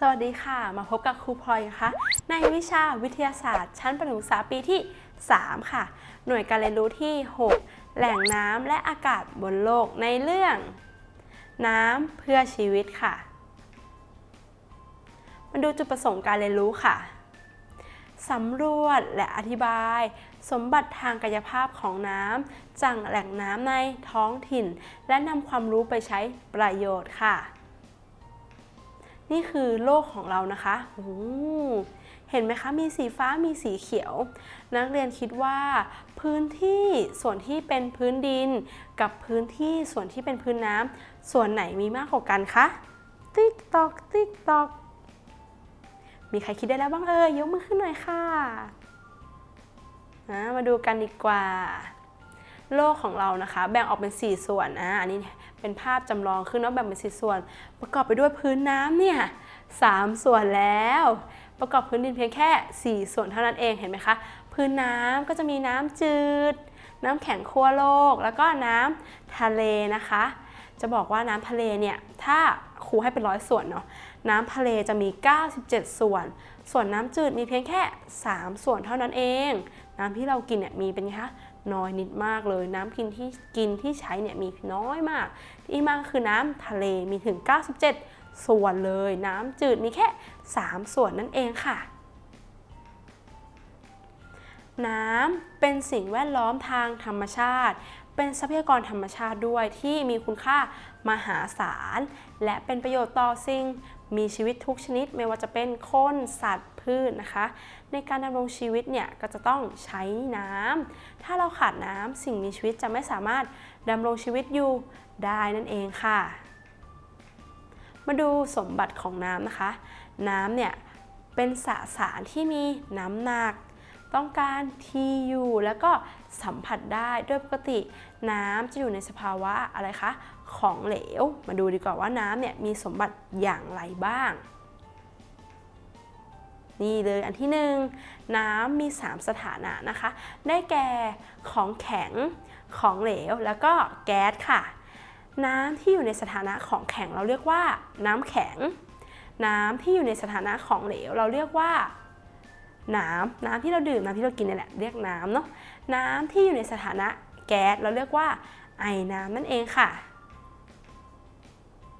สวัสดีค่ะ มาพบกับครูพลอยนะคะในวิชาวิทยาศาสตร์ ชั้นประถมศึกษาปีที่ 3 ค่ะ หน่วยการเรียนรู้ที่ 6 แหล่งน้ำและอากาศบนโลกในเรื่อง น้ำเพื่อชีวิตค่ะ มาดูจุดประสงค์การเรียนรู้ค่ะสำรวจและอธิบาย สมบัติทางกายภาพของน้ำจากแหล่งน้ำในท้องถิ่น และนำความรู้ไปใช้ประโยชน์ค่ะ นี่คือโลกของเรานะคะเห็นไหมคะ มีสีฟ้ามีสีเขียว นักเรียนคิดว่า พื้นที่ส่วนที่เป็นพื้นดิน กับพื้นที่ส่วนที่เป็นพื้นน้ำส่วนไหนมีมากกว่ากันคะ ติ๊กตอก ติ๊กตอก มีใครคิดได้แล้วบ้างเอ่ยยกมือขึ้นหน่อยค่ะนะมาดูกันดีกว่า โลกของเรานะคะ แบ่งออกเป็น 4 ส่วนอะอันนี้เป็นภาพจำลองขึ้นเนาะแบ่งเป็น 4 ส่วน ประกอบไปด้วยพื้นน้ำเนี่ยสามส่วนแล้ว ประกอบพื้นดินเพียงแค่ 4 ส่วนเท่านั้นเองเห็นไหมคะ พื้นน้ำก็จะมีน้ำจืด น้ำแข็งขั้วโลก แล้วก็น้ำทะเลนะคะ จะบอกว่าน้ำทะเลเนี่ยถ้าครูให้เป็นร้อยส่วนเนาะน้ำทะเลจะมี 97 ส่วน ส่วนน้ำจืดมีเพียงแค่ 3 ส่วนเท่านั้นเอง น้ำที่เรากินเนี่ยมีเป็นไงคะ น้อยนิดมากเลย น้ำกินที่กินที่ใช้เนี่ยมีน้อยมาก ที่มากคือน้ำทะเลมีถึง 97 ส่วนเลย น้ำจืดมีแค่ 3 ส่วนนั่นเองค่ะน้ำเป็นสิ่งแวดล้อมทางธรรมชาติ เป็นทรัพยากรธรรมชาติด้วยที่มีคุณค่ามหาศาล และเป็นประโยชน์ต่อสิ่ง มีชีวิตทุกชนิดไม่ว่าจะเป็นคนสัตว์พืชนะคะ ในการดำรงชีวิตเนี่ยก็จะต้องใช้น้ำถ้าเราขาดน้ำสิ่งมีชีวิตจะไม่สามารถดำรงชีวิตอยู่ได้นั่นเองค่ะ มาดูสมบัติของน้ำนะคะ น้ำเนี่ยเป็นสสารที่มีน้ำหนัก ต้องการที่อยู่แล้วก็สัมผัสได้โดยปกติน้ำจะอยู่ในสภาวะอะไรคะ ของเหลว มาดูดีกว่าว่าน้ำเนี่ยมีสมบัติอย่างไรบ้าง นี่เลยอันที่หนึ่งน้ำมี 3 สถานะนะคะ ได้แก่ของแข็งของเหลวแล้วก็แก๊สค่ะ น้ำที่อยู่ในสถานะของแข็งเราเรียกว่า น้ำแข็ง น้ำที่อยู่ในสถานะของเหลวเราเรียกว่า น้ำน้ำที่เราดื่มน้ำที่เรากินนี่แหละเรียกน้ำเนาะน้ำที่อยู่ในสถานะแก๊สเราเรียกว่าไอน้ำนั่นเองค่ะ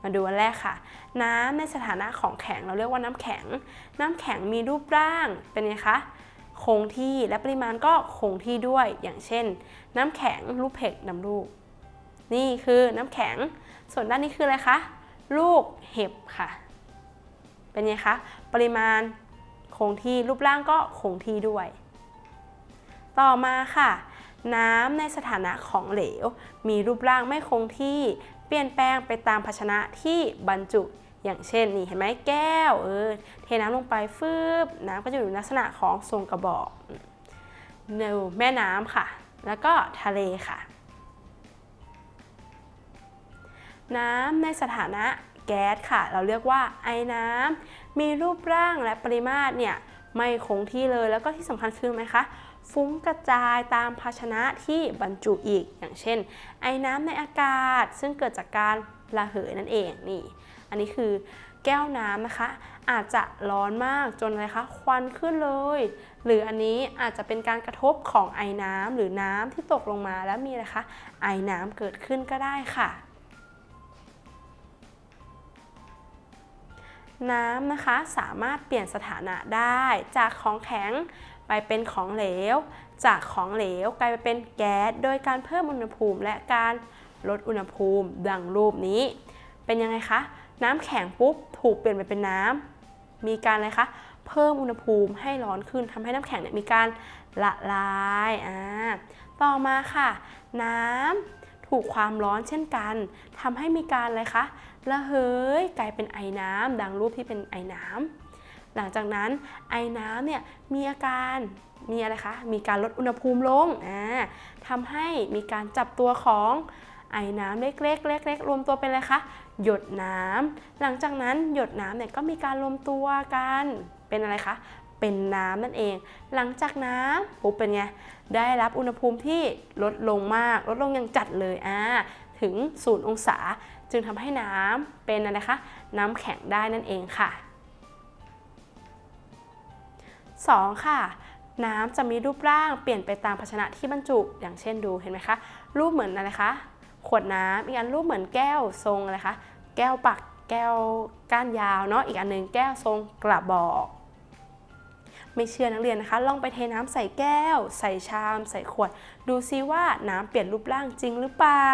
มาดูอันแรกค่ะ น้ำในสถานะของแข็งเราเรียกว่าน้ำแข็ง น้ำแข็งมีรูปร่างเป็นไงคะคงที่และปริมาณก็คงที่ด้วยอย่างเช่น น้ำแข็งลูกเพกน้ำลูก นี่คือน้ำแข็ง ส่วนด้านนี้คืออะไรคะลูกเห็บค่ะ เป็นไงคะปริมาณ คงที่รูปร่างก็คงที่ด้วย ต่อมาค่ะ น้ำในสถานะของเหลว มีรูปร่างไม่คงที่เปลี่ยนแปลงไปตามภาชนะที่บรรจุอย่างเช่นนี่เห็นไหมแก้วเออเทน้ำลงไปฟืบน้ำก็จะอยู่ในลักษณะของทรงกระบอกในแม่น้ำค่ะ แล้วก็ทะเลค่ะ น้ำในสถานะ แก๊สค่ะ เราเรียกว่าไอน้ำมีรูปร่างและปริมาตรเนี่ยไม่คงที่เลยแล้วก็ที่สำคัญคือไหมคะฟุ้งกระจายตามภาชนะที่บรรจุอีก อย่างเช่น ไอน้ำในอากาศ ซึ่งเกิดจากการระเหยนั่นเองนี่ อันนี้คือแก้วน้ำนะคะ อาจจะร้อนมากจนอะไรคะควันขึ้นเลย หรืออันนี้อาจจะเป็นการกระทบของไอน้ำหรือน้ำที่ตกลงมาแล้วมีอะคะไอน้ำเกิดขึ้นก็ได้ค่ะ น้ำนะคะสามารถเปลี่ยนสถานะได้ จากของแข็งไปเป็นของเหลว จากของเหลวกลายไปเป็นแก๊สโดยการเพิ่มอุณหภูมิและการลดอุณหภูมิดังรูปนี้ เป็นยังไงคะ น้ำแข็งปุ๊บถูกเปลี่ยนไปเป็นน้ำมีการอะไรคะเพิ่มอุณหภูมิให้ร้อนขึ้นทำให้น้ำแข็งเนี่ยมีการละลายอ่าต่อมาค่ะ น้ำ ถูกความร้อนเช่นกันทำให้มีการอะไรคะระเหยกลายเป็นไอน้ำดังรูปที่เป็นไอน้ำหลังจากนั้นไอน้ำเนี่ยมีอาการมีอะไรคะมีการลดอุณหภูมิลงอ่าทำให้มีการจับตัวของไอน้ำเล็กๆเล็กๆรวมตัวเป็นอะไรคะ หยดน้ำ หลังจากนั้นหยดน้ำเนี่ยก็มีการรวมตัวกันเป็นอะไรคะ เป็นน้ำนั่นเอง หลังจากน้ำปุ๊บเป็นไง ได้รับอุณหภูมิที่ลดลงมาก ลดลงอย่างจัดเลยอ่าถึง 0 องศา จึงทำให้น้ำเป็นอะไรคะ น้ำแข็งได้นั่นเองค่ะ 2. ค่ะน้ำจะมีรูปร่างเปลี่ยนไปตามภาชนะที่บรรจุอย่างเช่นดูเห็นไหมคะ รูปเหมือนอะไรคะ ขวดน้ำอีกอันรูปเหมือนแก้วทรงอะไรคะ แก้วปักแก้วก้านยาวเนาะอีกอันหนึ่งแก้วทรงกระบอก ไม่เชื่อนักเรียนนะคะ ลองไปเทน้ำใส่แก้ว ใส่ชาม ใส่ขวด ดูซิว่าน้ำเปลี่ยนรูปร่างจริงหรือเปล่า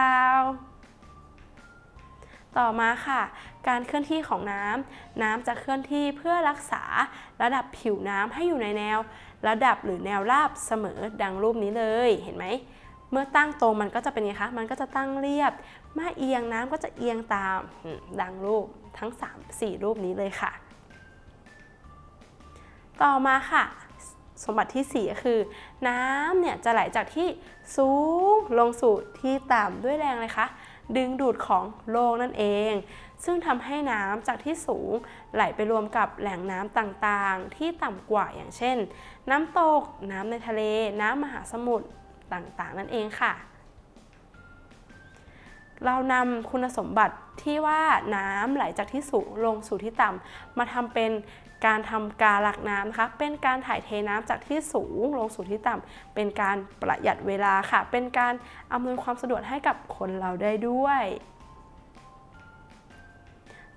ต่อมาค่ะ การเคลื่อนที่ของน้ำน้ำจะเคลื่อนที่เพื่อรักษาระดับผิวน้ำให้อยู่ในแนว ระดับหรือแนวราบเสมอดังรูปนี้เลยเห็นไหมเมื่อตั้งตรงมันก็จะเป็นไงคะ มันก็จะตั้งเรียบเมื่อเอียงน้ำก็จะเอียงตามอืมดังรูปทั้ง 3 4 รูปนี้เลยค่ะ ต่อมาค่ะ สมบัติที่4ก็คือ น้ำเนี่ยจะไหลจากที่สูงลงสู่ที่ต่ำด้วยแรงเลยคะดึงดูดของโลกนั่นเอง ซึ่งทำให้น้ำจากที่สูงไหลไปรวมกับแหล่งน้ำต่างๆ ที่ต่ำกว่าอย่างเช่น น้ำตก น้ำในทะเล น้ำมหาสมุทรต่างๆ นั่นเองค่ะ เรานำคุณสมบัติที่ว่าน้ำไหลจากที่สูงลงสู่ที่ต่ำมาทำเป็น การทำการหลักน้ำนะคะ เป็นการถ่ายเทน้ำจากที่สูงลงสู่ที่ต่ำ เป็นการประหยัดเวลาค่ะ เป็นการอำนวยความสะดวกให้กับคนเราได้ด้วย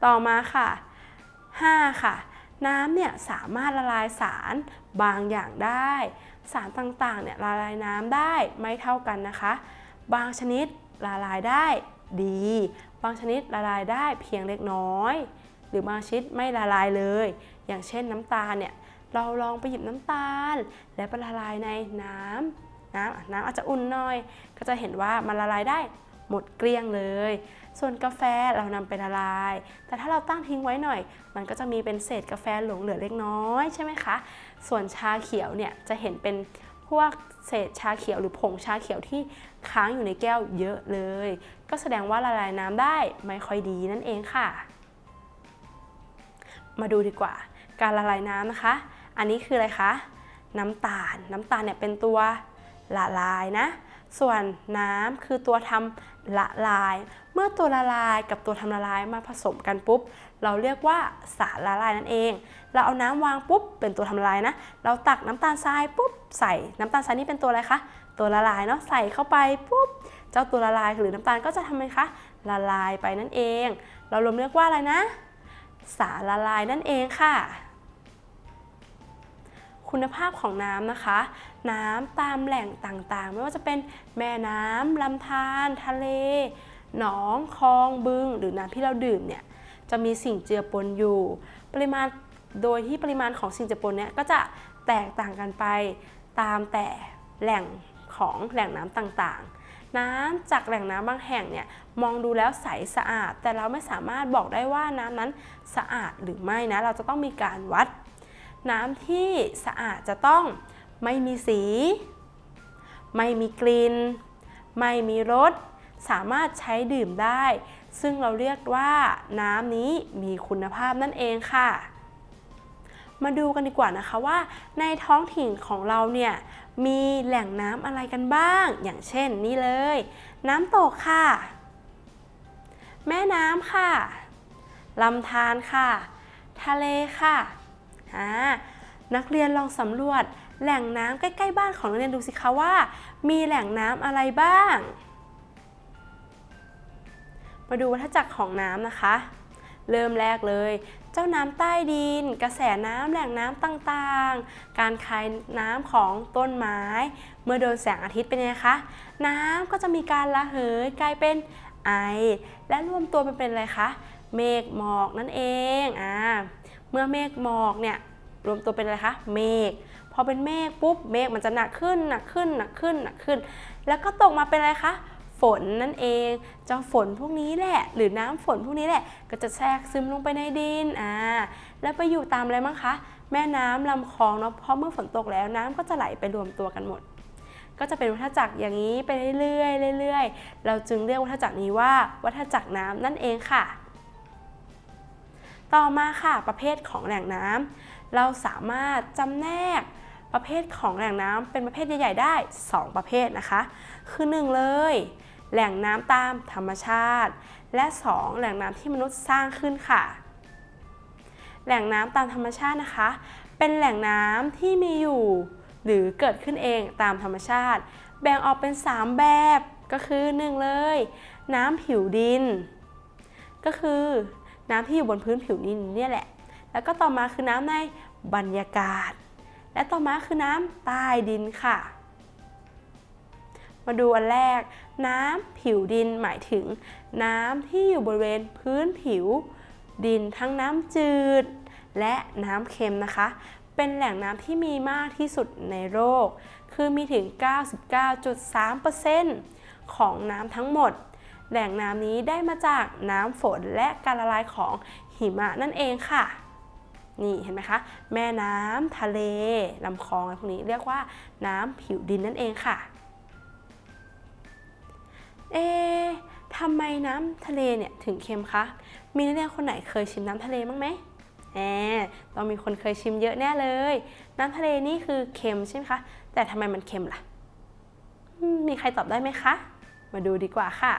ต่อมาค่ะ 5 ค่ะ น้ำเนี่ยสามารถละลายสารบางอย่างได้ สารต่างๆเนี่ยละลายน้ำได้ไม่เท่ากันนะคะ บางชนิดละลายได้ดี บางชนิดละลายได้เพียงเล็กน้อย หรือบางชนิดไม่ละลายเลย อย่างเช่นน้ำตาลเนี่ยเราลองไปหยิบน้ำตาล แล้วละลายในน้ำน้ำน้ำอาจจะอุ่นหน่อย ก็จะเห็นว่ามันละลายได้หมดเกลี้ยงเลย ส่วนกาแฟเรานำไปละลาย แต่ถ้าเราตั้งทิ้งไว้หน่อย มันก็จะมีเป็นเศษกาแฟหลงเหลือเล็กน้อยใช่ไหมคะ ส่วนชาเขียวเนี่ยจะเห็นเป็นพวกเศษชาเขียวหรือผงชาเขียวที่ค้างอยู่ในแก้วเยอะเลย ก็แสดงว่าละลายน้ำได้ไม่ค่อยดีนั่นเองค่ะ มาดูดีกว่า การละลายน้ำนะคะ อันนี้คืออะไรคะ น้ำตาล น้ำตาลเนี่ยเป็นตัวละลายนะ ส่วนน้ำคือตัวทำละลาย เมื่อตัวละลายกับตัวทำละลายมาผสมกันปุ๊บ เราเรียกว่าสารละลายนั่นเอง เราเอาน้ำวางปุ๊บเป็นตัวทำละลายนะ เราตักน้ำตาลทรายปุ๊บใส่น้ำตาลทรายนี่เป็นตัวอะไรคะ ตัวละลายเนาะใส่เข้าไปปุ๊บ เจ้าตัวละลายหรือน้ำตาลก็จะทำไงคะ ละลายไปนั่นเอง เรารวมเรียกว่าอะไรนะ สารละลายนั่นเองค่ะ คุณภาพของน้ำนะคะ น้ำตามแหล่งต่างๆ ไม่ว่าจะเป็นแม่น้ำลำธารทะเล หนองคลองบึง หรือน้ำที่เราดื่มเนี่ยจะมีสิ่งเจือปนอยู่ ปริมาณโดยที่ปริมาณของสิ่งเจือปนเนี่ยก็จะแตกต่างกันไปตามแต่แหล่งของแหล่งน้ำต่างๆ น้ำจากแหล่งน้ำบางแห่งเนี่ยมองดูแล้วใสสะอาด แต่เราไม่สามารถบอกได้ว่าน้ำนั้นสะอาดหรือไม่นะ เราจะต้องมีการวัด น้ำที่สะอาดจะต้องไม่มีสี ไม่มีกลิ่น ไม่มีรส สามารถใช้ดื่มได้ ซึ่งเราเรียกว่าน้ำนี้มีคุณภาพนั่นเองค่ะ มาดูกันดีกว่านะคะว่า ในท้องถิ่นของเราเนี่ยมีแหล่งน้ำอะไรกันบ้าง อย่างเช่นนี่เลย น้ำตกค่ะ แม่น้ำค่ะลำธารค่ะ ทะเลค่ะ นักเรียนลองสำรวจแหล่งน้ำใกล้ ๆ บ้านของนักเรียนดูสิคะว่า มีแหล่งน้ำอะไรบ้าง มาดูวัฏจักรของน้ำนะคะ เริ่มแรกเลย เจ้าน้ำใต้ดิน กระแสน้ำแหล่งน้ำต่างๆ การคายน้ำของต้นไม้ เมื่อโดนแสงอาทิตย์เป็นไงคะ น้ำก็จะมีการระเหยกลายเป็นไอ และรวมตัวเป็นอะไรคะ เมฆหมอกนั่นเอง อ่า มื่อเมฆหมอกเนี่ยรวมตัวเป็นอะไรคะเมฆพอเป็นเมฆปุ๊บเมฆมันจะหนักขึ้นหนักขึ้นหนักขึ้นหนักขึ้น แล้วก็ตกมาเป็นอะไรคะฝนนั่นเองเจ้าฝนพวกนี้แหละ หรือน้ำฝนพวกนี้แหละ ก็จะแทรกซึมลงไปในดินอ่าแล้วไปอยู่ตามอะไรบ้งคะ แม่น้ำลำคลองเนาะเพราะเมื่อฝนตกแล้วน้ำก็จะไหลไปรวมตัวกันหมด ก็จะเป็นวัฏจักรอย่างนี้ไปเรื่อยๆเรื่อยๆเราจึงเรียกวัฏจักรนี้ว่าวัฏจักรน้ำนั่นเองค่ะ ต่อมาค่ะประเภทของแหล่งน้ำเราสามารถจำแนกประเภทของแหล่งน้ำเป็นประเภทใหญ่ ๆ ได้ 2 ประเภทนะคะ คือ 1 เลย แหล่งน้ำตามธรรมชาติ และ 2 แหล่งน้ำที่มนุษย์สร้างขึ้นค่ะ แหล่งน้ำตามธรรมชาตินะคะ เป็นแหล่งน้ำที่มีอยู่ หรือเกิดขึ้นเองตามธรรมชาติ แบ่งออกเป็น 3 แบบก็คือ 1 เลย น้ำผิวดิน ก็คือ น้ำที่อยู่บนพื้นผิวดินเนี่ยแหละ แล้วก็ต่อมาคือน้ำในบรรยากาศ และต่อมาคือน้ำใต้ดินค่ะ มาดูอันแรก น้ำผิวดินหมายถึง น้ำที่อยู่บริเวณพื้นผิวดินทั้งน้ำจืด และน้ำเค็มนะคะ เป็นแหล่งน้ำที่มีมากที่สุดในโลกคือมีถึง 99.3%ของน้ำทั้งหมด แหล่งน้ำนี้ได้มาจากน้ำฝนและการละลายของหิมะนั่นเองค่ะ นี่เห็นไหมคะ แม่น้ำทะเลลำคลองอะไรพวกนี้เรียกว่าน้ำผิวดินนั่นเองค่ะ เอ๊ะทำไมน้ำทะเลเนี่ยถึงเค็มคะ มีนักเรียนคนไหนเคยชิมน้ำทะเลบ้างไหมแหมต้องมีคนเคยชิมเยอะแน่เลย น้ำทะเลนี่คือเค็มใช่ไหมคะ แต่ทำไมมันเค็มล่ะ มีใครตอบได้ไหมคะ มาดูดีกว่าค่ะ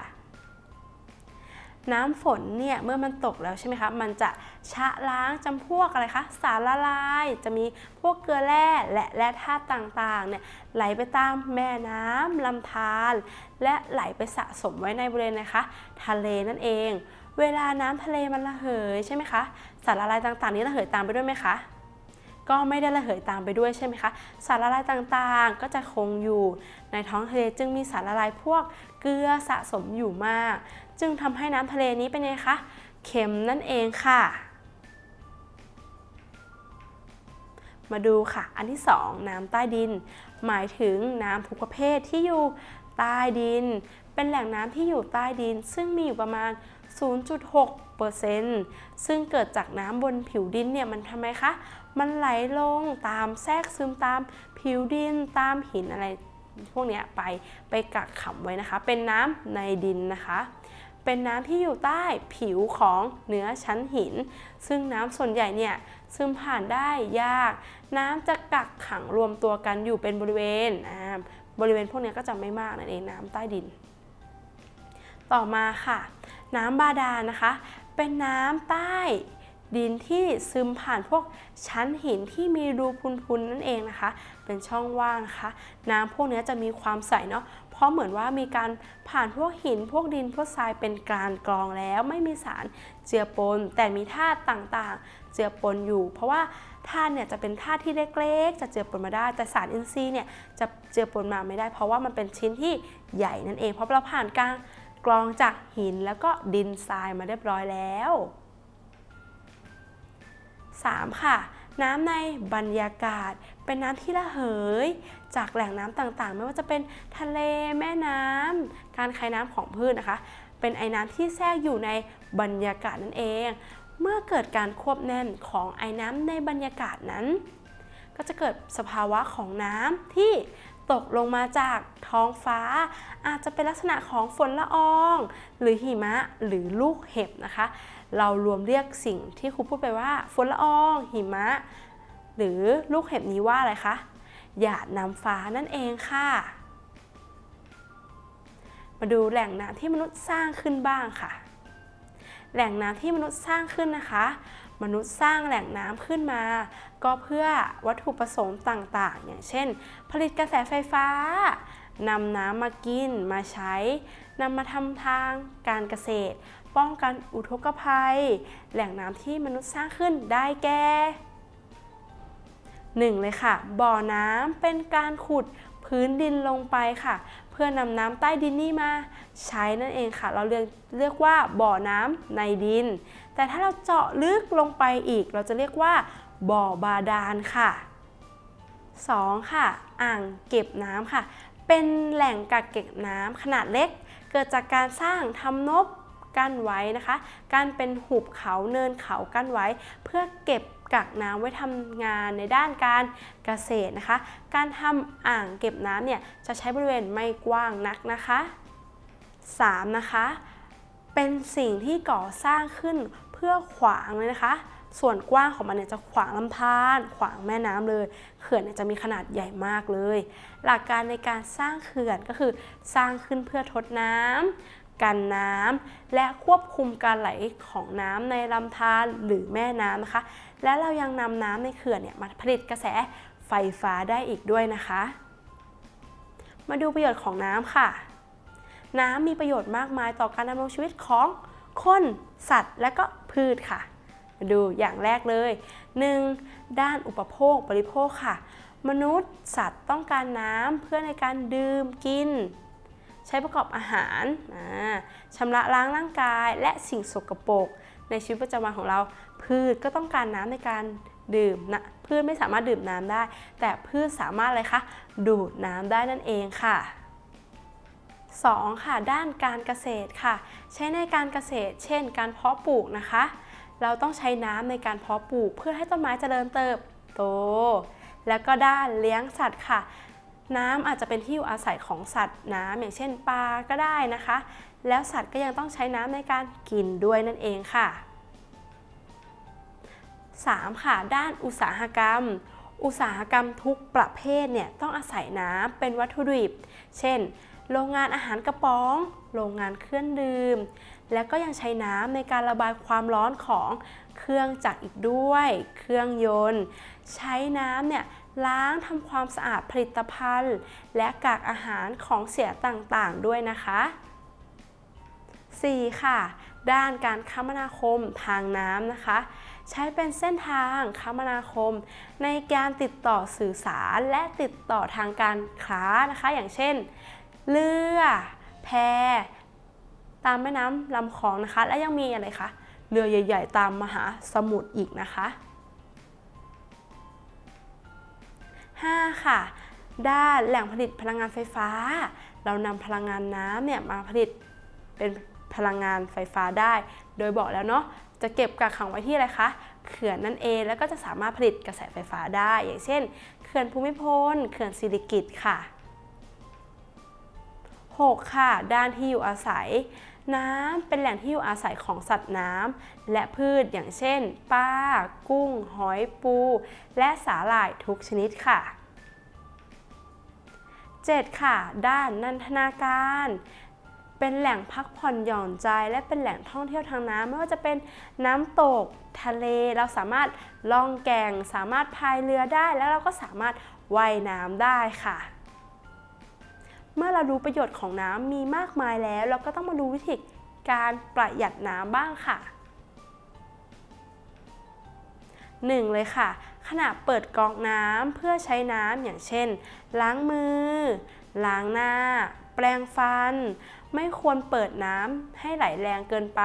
น้ำฝนเนี่ยเมื่อมันตกแล้วใช่ไหมคะมันจะชะล้างจำพวกอะไรคะสารละลาย จะมีพวกเกลือแร่และแร่ธาตุต่างๆเนี่ยไหลไปตามแม่น้ำลำธารและไหลไปสะสมไว้ในบริเวณนะคะ ทะเลนั่นเอง เวลาน้ำทะเลมันระเหยใช่ไหมคะสารละลายต่างๆ นี้ระเหยตามไปด้วยไหมคะก็ไม่ได้ระเหยตามไปด้วยใช่ไหมคะ สารละลายต่างๆ ก็จะคงอยู่ในท้องทะเลจึงมีสารละลายพวกเกลือสะสมอยู่มาก จึงทำให้น้ำทะเลนี้เป็นไงคะ เค็มนั่นเองค่ะ มาดูค่ะ อันที่ 2 น้ำใต้ดิน หมายถึงน้ำทุกประเภทที่อยู่ใต้ดิน เป็นแหล่งน้ำที่อยู่ใต้ดิน ซึ่งมีอยู่ประมาณ 0.6%ซึ่งเกิดจากน้ำบนผิวดินเนี่ยมันทำไมคะ มันไหลลงตามแทรกซึมตามผิวดินตามหินอะไรพวกนี้ไปไปกักขังไว้นะคะ เป็นน้ำในดินนะคะ เป็นน้ำที่อยู่ใต้ผิวของเนื้อชั้นหิน ซึ่งน้ำส่วนใหญ่เนี่ยซึมผ่านได้ยาก น้ำจะกักขังรวมตัวกันอยู่เป็นบริเวณอ่าบริเวณพวกนี้ก็จะไม่มากนั่นเองน้ำใต้ดิน ต่อมาค่ะ น้ำบาดาลนะคะ เป็นน้ำใต้ดินที่ซึมผ่านพวกชั้นหินที่มีรูพุนๆนั่นเองนะคะ เป็นช่องว่างนะคะ น้ำพวกเนี้จะมีความใสเนาะ เพราะเหมือนว่ามีการผ่านพวกหินพวกดินพวกทรายเป็นการกรองแล้วไม่มีสารเจือปน แต่มีธาตุต่างๆ เจือปนอยู่ เพราะว่าธาตุเนี่ยจะเป็นธาตุที่เล็กๆ จะเจือปนมาได้ แต่สารอินทรีย์เนี่ยจะเจือปนมาไม่ได้ เพราะว่ามันเป็นชิ้นที่ใหญ่นั่นเอง เพราะเราผ่านการกรองจากหินแล้วก็ดินทรายมาเรียบร้อยแล้ว 3. ค่ะ น้ำในบรรยากาศ เป็นน้ำที่ระเหย จากแหล่งน้ำต่างๆ ไม่ว่าจะเป็นทะเลแม่น้ำการคายน้ำของพืชนะคะ เป็นไอ้น้ำที่แทรกอยู่ในบรรยากาศนั่นเอง เมื่อเกิดการควบแน่นของไอ้น้ำในบรรยากาศนั้น ก็จะเกิดสภาวะของน้ำที่ตกลงมาจากท้องฟ้า อาจจะเป็นลักษณะของฝนละออง หรือหิมะหรือลูกเห็บนะคะ เรารวมเรียกสิ่งที่ครูพูดไปว่าฝนละอองหิมะ หรือลูกเห็บนี้ว่าอะไรคะหยาดน้ำฟ้านั่นเองค่ะ มาดูแหล่งน้ำที่มนุษย์สร้างขึ้นบ้างค่ะ แหล่งน้ำที่มนุษย์สร้างขึ้นนะคะ มนุษย์สร้างแหล่งน้ำขึ้นมา ก็เพื่อวัตถุประสงค์ต่างๆ อย่างเช่น ผลิตกระแสไฟฟ้านำน้ำมากินมาใช้นำมาทำทางการเกษตร ป้องกันอุทกภัย แหล่งน้ำที่มนุษย์สร้างขึ้นได้แก่หนึ่งเลยค่ะ บ่อน้ำเป็นการขุดพื้นดินลงไปค่ะ เพื่อนำน้ำใต้ดินนี่มาใช้นั่นเองค่ะ เราเรียกเรียกว่าบ่อน้ำในดิน แต่ถ้าเราเจาะลึกลงไปอีก เราจะเรียกว่า บ่อบาดาลค่ะ 2. ค่ะ อ่างเก็บน้ำค่ะ เป็นแหล่งกักเก็บน้ำขนาดเล็ก เกิดจากการสร้างทำนบ กั้นไว้นะคะ การเป็นหุบเขาเนินเขากั้นไว้ เพื่อเก็บกักน้ำไว้ทำงานในด้านการเกษตรนะคะ การทำอ่างเก็บน้ำเนี่ยจะใช้บริเวณไม่กว้างนักนะคะ 3. นะคะ เป็นสิ่งที่ก่อสร้างขึ้นเพื่อขวางเลยนะคะ ส่วนกว้างของมันเนี่ยจะขวางลำธารขวางแม่น้ำเลย เขื่อนเนี่ยจะมีขนาดใหญ่มากเลย หลักการในการสร้างเขื่อนก็คือ สร้างขึ้นเพื่อทดน้ำ กันน้ำและควบคุมการไหลของน้ำในลำธารหรือแม่น้ำนะคะ และเรายังนำน้ำในเขื่อนเนี่ยมาผลิตกระแสไฟฟ้าได้อีกด้วยนะคะ มาดูประโยชน์ของน้ำค่ะ น้ำมีประโยชน์มากมายต่อการดำรงชีวิตของคนสัตว์ และก็พืชค่ะ มาดูอย่างแรกเลย 1. ด้านอุปโภคบริโภคค่ะ มนุษย์สัตว์ต้องการน้ำเพื่อในการดื่มกิน ใช้ประกอบอาหารชำระล้างร่างกายและสิ่งสกปรกในชีวิตประจำวันของเรา พืชก็ต้องการน้ำในการดื่มนะพืชไม่สามารถดื่มน้ำได้ แต่พืชสามารถเลยคะดูดน้ำได้นั่นเองค่ะ 2. ค่ะ ด้านการเกษตรค่ะ ใช้ในการเกษตร เช่น การเพาะปลูกนะคะ เราต้องใช้น้ำในการเพาะปลูก เพื่อให้ต้นไม้เจริญเติบโต แล้วก็ด้านเลี้ยงสัตว์ค่ะ น้ำอาจจะเป็นที่อยู่อาศัยของสัตว์น้ำอย่างเช่นปลาก็ได้นะคะ แล้วสัตว์ก็ยังต้องใช้น้ำในการกินด้วยนั่นเองค่ะ 3. ค่ะ ด้านอุตสาหกรรม อุตสาหกรรมทุกประเภทเนี่ยต้องอาศัยน้ำเป็นวัตถุดิบ เช่น โรงงานอาหารกระป๋อง โรงงานเครื่องดื่ม แล้วก็ยังใช้น้ำในการระบายความร้อนของเครื่องจักรอีกด้วย เครื่องยนต์ ใช้น้ำเนี่ย ล้างทำความสะอาดผลิตภัณฑ์ และกากอาหารของเสียต่างๆ ด้วยนะคะ 4. ค่ะ ด้านการคมนาคมทางน้ำนะคะ ใช้เป็นเส้นทางคมนาคม ในการติดต่อสื่อสารและติดต่อทางการค้านะคะ อย่างเช่น เรือ แพ ตามแม่น้ำลำคลองนะคะ และยังมีอะไรคะ เรือใหญ่ ๆ ตามมหาสมุทรอีกนะคะ 5. ค่ะ ด้านแหล่งผลิตพลังงานไฟฟ้า เรานำพลังงานน้ำเนี่ยมาผลิตเป็นพลังงานไฟฟ้าได้ โดยบอกแล้วเนาะจะเก็บกักขังไว้ที่อะไรคะเขื่อนนั่นเองแล้วก็จะสามารถผลิตกระแสไฟฟ้าได้ อย่างเช่นเขื่อนภูมิพลเขื่อนสิริกิติ์ค่ะ 6. ค่ะ ด้านที่อยู่อาศัย น้ำเป็นแหล่งที่อยู่อาศัยของสัตว์น้ำและพืชอย่างเช่นปลากุ้ง หอยปู และสาหร่ายทุกชนิดค่ะ 7. ค่ะ ด้านนันทนาการ เป็นแหล่งพักผ่อนหย่อนใจ และเป็นแหล่งท่องเที่ยวทางน้ำไม่ว่าจะเป็นน้ำตกทะเล เราสามารถล่องแก่งสามารถพายเรือได้ แล้วเราก็สามารถว่ายน้ำได้ค่ะ เมื่อเรารู้ประโยชน์ของน้ำมีมากมายแล้ว เราก็ต้องมาดูวิธีการประหยัดน้ำบ้างค่ะ 1. เลยค่ะ ขณะเปิดก๊อกน้ำเพื่อใช้น้ำอย่างเช่น ล้างมือ ล้างหน้า แปรงฟัน ไม่ควรเปิดน้ำให้ไหลแรงเกินไป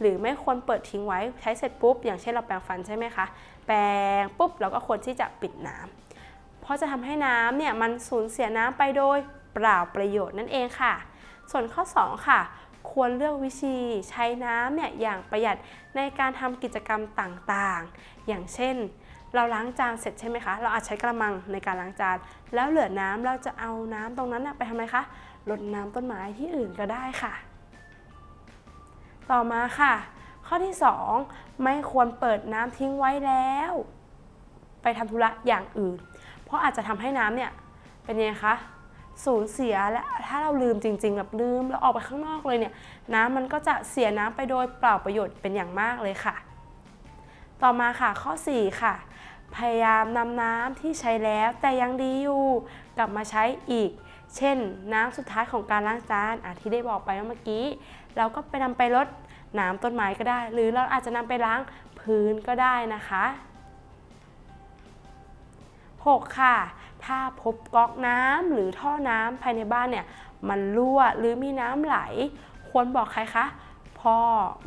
หรือไม่ควรเปิดทิ้งไว้ใช้เสร็จปุ๊บ อย่างเช่นเราแปรงฟันใช่ไหมคะ แปรงปุ๊บเราก็ควรที่จะปิดน้ำเพราะจะทำให้น้ำเนี่ยมันสูญเสียน้ำไปโดย เปล่าประโยชน์นั่นเองค่ะ ส่วนข้อ 2 ค่ะ ควรเลือกวิธีใช้น้ำเนี่ยอย่างประหยัดในการทำกิจกรรมต่างๆ อย่างเช่น เราล้างจานเสร็จใช่ไหมคะ เราอาจใช้กระมังในการล้างจาน แล้วเหลือน้ำเราจะเอาน้ำตรงนั้นนะไปทำอะไรคะรดน้ำต้นไม้ที่อื่นก็ได้ค่ะ ต่อมาค่ะ ข้อที่ 2 ไม่ควรเปิดน้ำทิ้งไว้แล้ว ไปทำธุระอย่างอื่น เพราะอาจจะทำให้น้ำเนี่ยเป็นยังไงคะ สูญเสียและถ้าเราลืมจริงๆแบบลืมแล้วออกไปข้างนอกเลยเนี่ยน้ำมันก็จะเสียน้ำไปโดยเปล่าประโยชน์เป็นอย่างมากเลยค่ะ ต่อมาค่ะข้อ 4 ค่ะ พยายามนำน้ำที่ใช้แล้วแต่ยังดีอยู่กลับมาใช้อีก เช่น น้ำสุดท้ายของการล้างจานอาที่ได้บอกไปเมื่อกี้ เราก็ไปนำไปลดน้ำต้นไม้ก็ได้ หรือเราอาจจะนำไปล้างพื้นก็ได้นะคะ 6. ค่ะ ถ้าพบก๊อกน้ำหรือท่อน้ำภายในบ้านเนี่ยมันรั่วหรือมีน้ำไหล ควรบอกใครคะพ่อ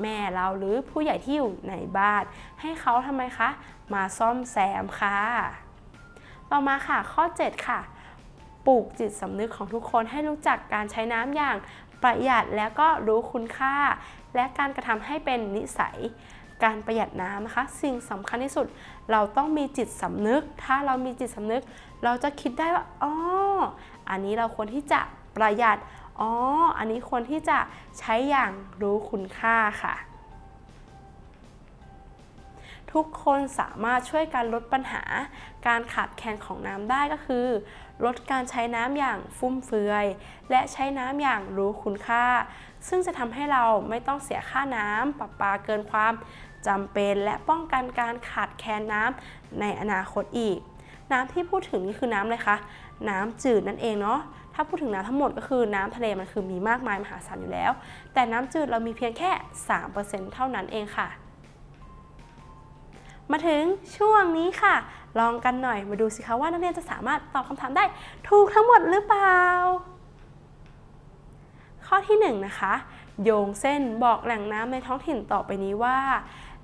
แม่เราหรือผู้ใหญ่ที่อยู่ในบ้าน ให้เขาทำไมคะ มาซ่อมแซมค่ะ ต่อมาค่ะข้อ 7 ค่ะ ปลูกจิตสำนึกของทุกคนให้รู้จักการใช้น้ำอย่างประหยัดแล้วก็รู้คุณค่า และการกระทำให้เป็นนิสัย การประหยัดน้ำนะคะ สิ่งสำคัญที่สุด เราต้องมีจิตสำนึก ถ้าเรามีจิตสำนึก เราจะคิดได้ว่าอ๋ออันนี้เราควรที่จะประหยัดอ๋ออันนี้ควรที่จะใช้อย่างรู้คุณค่าค่ะ ทุกคนสามารถช่วยกันลดปัญหา การขาดแคลนของน้ำได้ก็คือ ลดการใช้น้ำอย่างฟุ่มเฟือย และใช้น้ำอย่างรู้คุณค่า ซึ่งจะทำให้เราไม่ต้องเสียค่าน้ำประปาเกินความจำเป็นและป้องกันการขาดแคลนน้ำในอนาคตอีก น้ำที่พูดถึงนี่คือน้ำเลยคะ น้ำจืดนั่นเองเนาะ ถ้าพูดถึงน้ำทั้งหมดก็คือน้ำทะเลมันคือมีมากมายมหาศาลอยู่แล้ว แต่น้ำจืดเรามีเพียงแค่ 3%เท่านั้นเองค่ะ มาถึงช่วงนี้ค่ะ ลองกันหน่อยมาดูสิคะว่านักเรียนจะสามารถตอบคำถามได้ถูกทั้งหมดหรือเปล่า ข้อที่1นงนะคะโยงเส้นบอกแหล่งน้ำในท้องถิ่นต่อไปนี้ว่า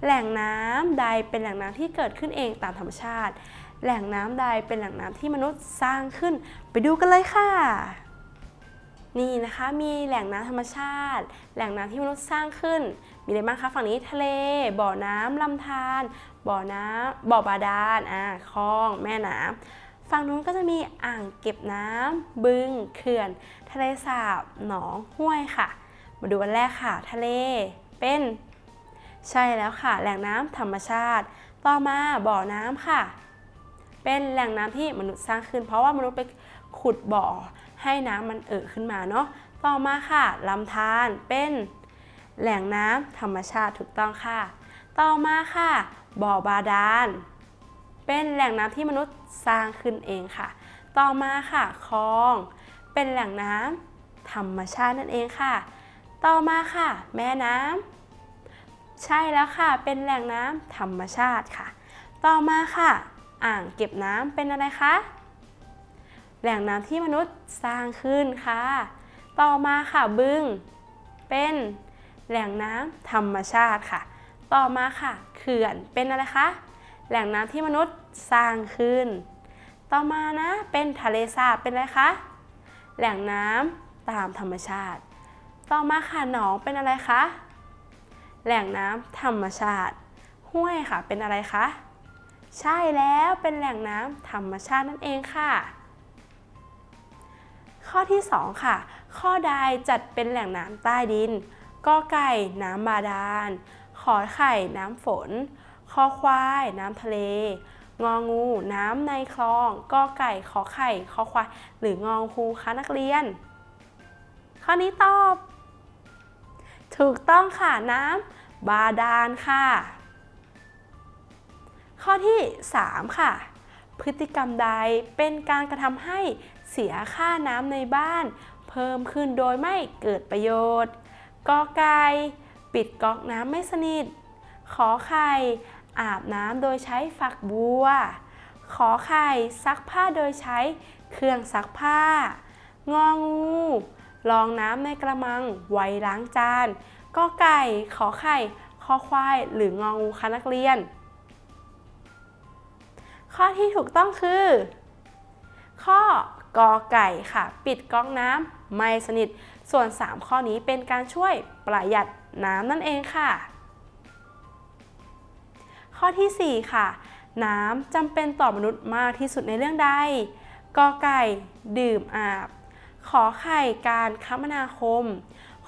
แหล่งน้ำใดเป็นแหล่งน้ำที่เกิดขึ้นเองตามธรรมชาติ แหล่งน้ำใดเป็นแหล่งน้ำที่มนุษย์สร้างขึ้น ไปดูกันเลยค่ะ นี่นะคะมีแหล่งน้ำธรรมชาติ แหล่งน้ำที่มนุษย์สร้างขึ้น มีอะไรบ้างคะฝั่งนี้ทะเล บ่อน้ำลำธารบ่อน้ำบ่อบาดาลอ่าคลอง แม่น้ำฝั่งนู้นก็จะมีอ่างเก็บน้ำบึงเขื่อน ทะเลสาบหนองห้วยค่ะ มาดูอันแรกค่ะ ทะเลเป็นใช่แล้วค่ะ แหล่งน้ำธรรมชาติ ต่อมาบ่อน้ำค่ะ เป็นแหล่งน้ำที่มนุษย์สร้างขึ้น เพราะว่ามนุษย์ไปขุดบ่อให้น้ำมันเอ่อขึ้นมาเนาะต่อมาค่ะลำธารเป็นแหล่งน้ำธรรมชาติถูกต้องค่ะ ต่อมาค่ะ บ่อบาดาลเป็นแหล่งน้ำที่มนุษย์สร้างขึ้นเองค่ะ ต่อมาค่ะคลอง เป็นแหล่งน้ำธรรมชาตินั่นเองค่ะ ต่อมาค่ะ แม่น้ำใช่แล้วค่ะเป็นแหล่งน้ำธรรมชาติค่ะ ต่อมาค่ะ อ่างเก็บน้ำเป็นอะไรคะ แหล่งน้ำที่มนุษย์สร้างขึ้นค่ะ ต่อมาค่ะบึง เป็นแหล่งน้ำธรรมชาติค่ะ ต่อมาค่ะ เขื่อนเป็นอะไรคะ แหล่งน้ำที่มนุษย์สร้างขึ้น ต่อมานะ เป็นทะเลสาบเป็นอะไรคะ แหล่งน้ำตามธรรมชาติ ต่อมาค่ะหนองเป็นอะไรคะ แหล่งน้ำธรรมชาติ ห้วยค่ะเป็นอะไรคะ ใช่แล้วเป็นแหล่งน้ำธรรมชาตินั่นเองค่ะ ข้อที่ 2 ค่ะ ข้อใดจัดเป็นแหล่งน้ำใต้ดินกอไก่น้ำบาดาล ขอไข่น้ำฝนคอควายน้ำทะเล งองู น้ำในคลองกอไก่ขอไข่คอควาย หรืององคูคะนักเรียน ข้อนี้ตอบ ถูกต้องค่ะน้ำบาดาลค่ะ ข้อที่ 3 ค่ะ พฤติกรรมใดเป็นการกระทำให้เสียค่าน้ำในบ้าน เพิ่มขึ้นโดยไม่เกิดประโยชน์กอไก่ปิดก๊อกน้ำไม่สนิท ขอไข่อาบน้ำโดยใช้ฝักบัว ขอไข่ซักผ้าโดยใช้เครื่องซักผ้า งองูรองน้ำในกระมังไว้ล้างจานกอไก่ ขอไข่คอควาย หรืององูคะนักเรียน ข้อที่ถูกต้องคือ ข้อกอไก่ค่ะ ปิดก๊อกน้ำไม่สนิท ส่วน 3 ข้อนี้เป็นการช่วยประหยัดน้ำนั่นเองค่ะ ข้อที่ 4 ค่ะ น้ำจำเป็นต่อมนุษย์มากที่สุดในเรื่องใดกอไก่ ดื่มอาบ ขอไข่การคมนาคม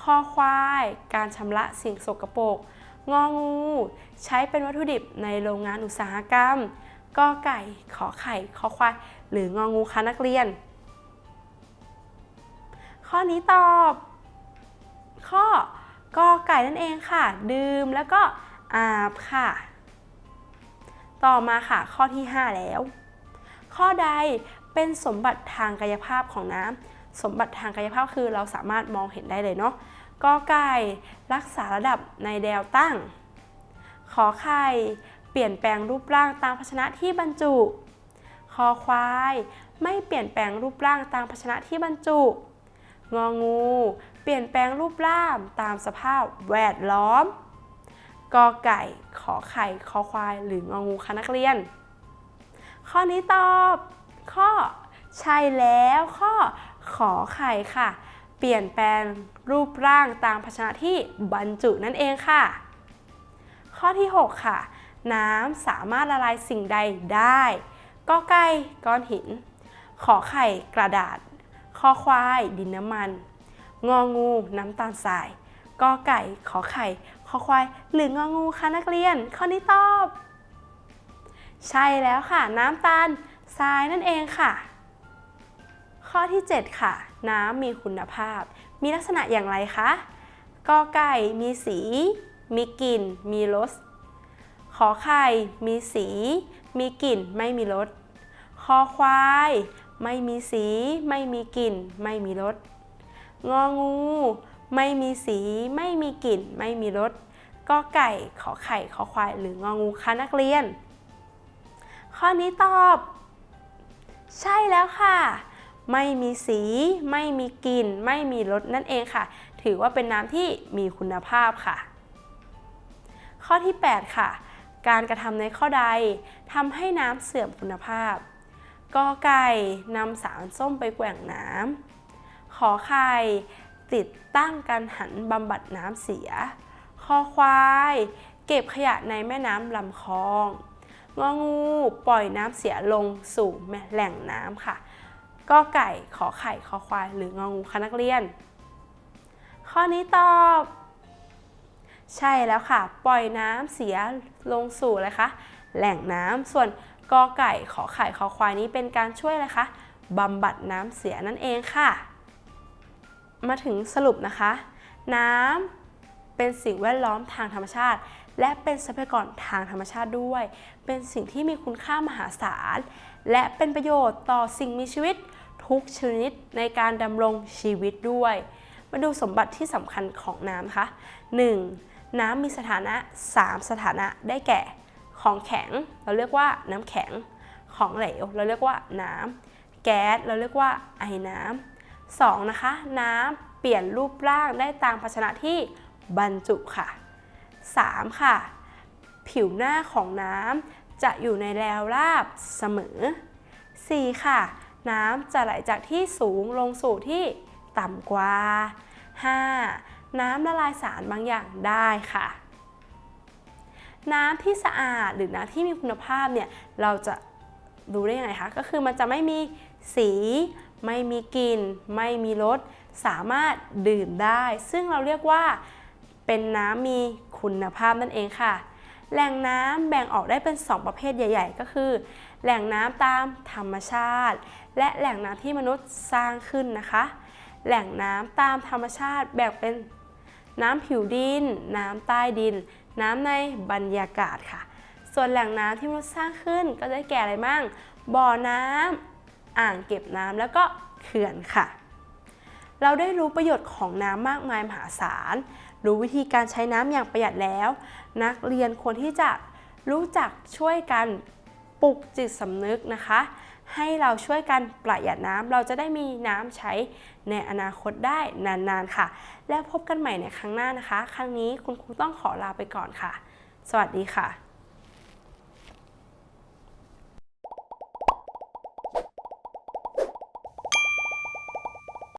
คอควาย การชำระสิ่งสกปรกงองู ใช้เป็นวัตถุดิบในโรงงานอุตสาหกรรม กอไก่ ขอไข่คอควาย หรืององูคะนักเรียน ข้อนี้ตอบ ข้อกอไก่นั่นเองค่ะ ดื่มแล้วก็อาบค่ะ ต่อมาค่ะ ข้อที่ 5 แล้ว ข้อใดเป็นสมบัติทางกายภาพของน้ำสมบัติทางกายภาพคือเราสามารถมองเห็นได้เลยเนาะกอไก่รักษาระดับในแนวตั้ง ขอไข่ เปลี่ยนแปลงรูปร่างตามภาชนะที่บรรจุ คอควาย ไม่เปลี่ยนแปลงรูปร่างตามภาชนะที่บรรจุ งองู เปลี่ยนแปลงรูปร่างตามสภาพแวดล้อม กอไก่ ขอไข่ คอควาย หรืององูคะนักเรียน ข้อนี้ตอบ ข้อใช่แล้วข้อขอไข่ค่ะ เปลี่ยนแปลงรูปร่างตามภาชนะที่บรรจุนั่นเองค่ะ ข้อที่ 6 ค่ะ น้ำสามารถละลายสิ่งใดได้กอไก่ก้อนหิน ขอไข่กระดาษคอควาย ดินน้ำมัน งองู น้ำตาลทรายกอไก่ ขอไข่คอควาย หรืององูคะนักเรียน ข้อนี้ตอบ ใช่แล้วค่ะ น้ำตาลทรายนั่นเองค่ะ ข้อที่ 7 ค่ะ น้ำมีคุณภาพ มีลักษณะอย่างไรคะกอไก่ มีสี มีกลิ่น มีรส ขอไข่มีสี มีกลิ่น ไม่มีรส คอควาย ไม่มีสี ไม่มีกลิ่น ไม่มีรส งองู ไม่มีสี ไม่มีกลิ่น ไม่มีรสกอไก่ ขอไข่ ขอควาย หรืององูคะนักเรียน ข้อนี้ตอบ ใช่แล้วค่ะ ไม่มีสี ไม่มีกลิ่น ไม่มีรสนั่นเองค่ะ ถือว่าเป็นน้ำที่มีคุณภาพค่ะ ข้อที่ 8 ค่ะ การกระทำในข้อใดทำให้น้ำเสื่อมคุณภาพกอไก่นำสารส้มไปแกว่งน้ำขอไข่ติดตั้งการหันบำบัดน้ำเสีย คอควาย เก็บขยะในแม่น้ำลำคลองงองูปล่อยน้ำเสียลงสู่แหล่งน้ำค่ะก็ไก่ขอไข่ขอควายหรืององูคะนักเรียน ข้อนี้ตอบ ใช่แล้วค่ะ ปล่อยน้ำเสียลงสู่อะไรคะแหล่งน้ำส่วนกอไก่ขอไข่ขอควายนี้เป็นการช่วยอะไรคะบำบัดน้ำเสียนั่นเองค่ะ มาถึงสรุปนะคะ น้ำเป็นสิ่งแวดล้อมทางธรรมชาติ และเป็นทรัพยากรทางธรรมชาติด้วย เป็นสิ่งที่มีคุณค่ามหาศาล และเป็นประโยชน์ต่อสิ่งมีชีวิตทุกชนิดในการดำรงชีวิตด้วย มาดูสมบัติที่สำคัญของน้ำนะคะ 1. น้ำมีสถานะ 3 สถานะได้แก่ ของแข็ง เราเรียกว่าน้ำแข็ง ของเหลว เราเรียกว่าน้ำแก๊ส เราเรียกว่าไอน้ำ 2. นะคะ น้ำเปลี่ยนรูปร่างได้ตามภาชนะที่บรรจุค่ะ 3. ค่ะ ผิวหน้าของน้ำจะอยู่ในแนวราบเสมอ 4. ค่ะ น้ำจะไหลจากที่สูงลงสู่ที่ต่ำกว่า 5. น้ำละลายสารบางอย่างได้ค่ะ น้ำที่สะอาดหรือน้ำที่มีคุณภาพเนี่ยเราจะดูได้ยังไงคะ ก็คือมันจะไม่มีสี ไม่มีกลิ่น ไม่มีรส สามารถดื่มได้ ซึ่งเราเรียกว่าเป็นน้ำมีคุณภาพนั่นเองค่ะ แหล่งน้ำแบ่งออกได้เป็น 2 ประเภทใหญ่ ๆ ก็คือ แหล่งน้ำตามธรรมชาติ และแหล่งน้ำที่มนุษย์สร้างขึ้นนะคะ แหล่งน้ำตามธรรมชาติแบ่งเป็น น้ำผิวดิน น้ำใต้ดิน น้ำในบรรยากาศค่ะ ส่วนแหล่งน้ำที่มนุษย์สร้างขึ้นก็ได้แก่อะไรบ้าง บ่อน้ำอ่างเก็บน้ำแล้วก็เขื่อนค่ะ เราได้รู้ประโยชน์ของน้ำมากมายมหาศาล รู้วิธีการใช้น้ำอย่างประหยัดแล้ว นักเรียนควรที่จะรู้จักช่วยกันปลุกจิตสำนึกนะคะ ให้เราช่วยกันประหยัดน้ำเราจะได้มีน้ำใช้ในอนาคตได้นานๆค่ะ แล้วพบกันใหม่ในครั้งหน้านะคะ ครั้งนี้คุณครูต้องขอลาไปก่อนค่ะ สวัสดีค่ะ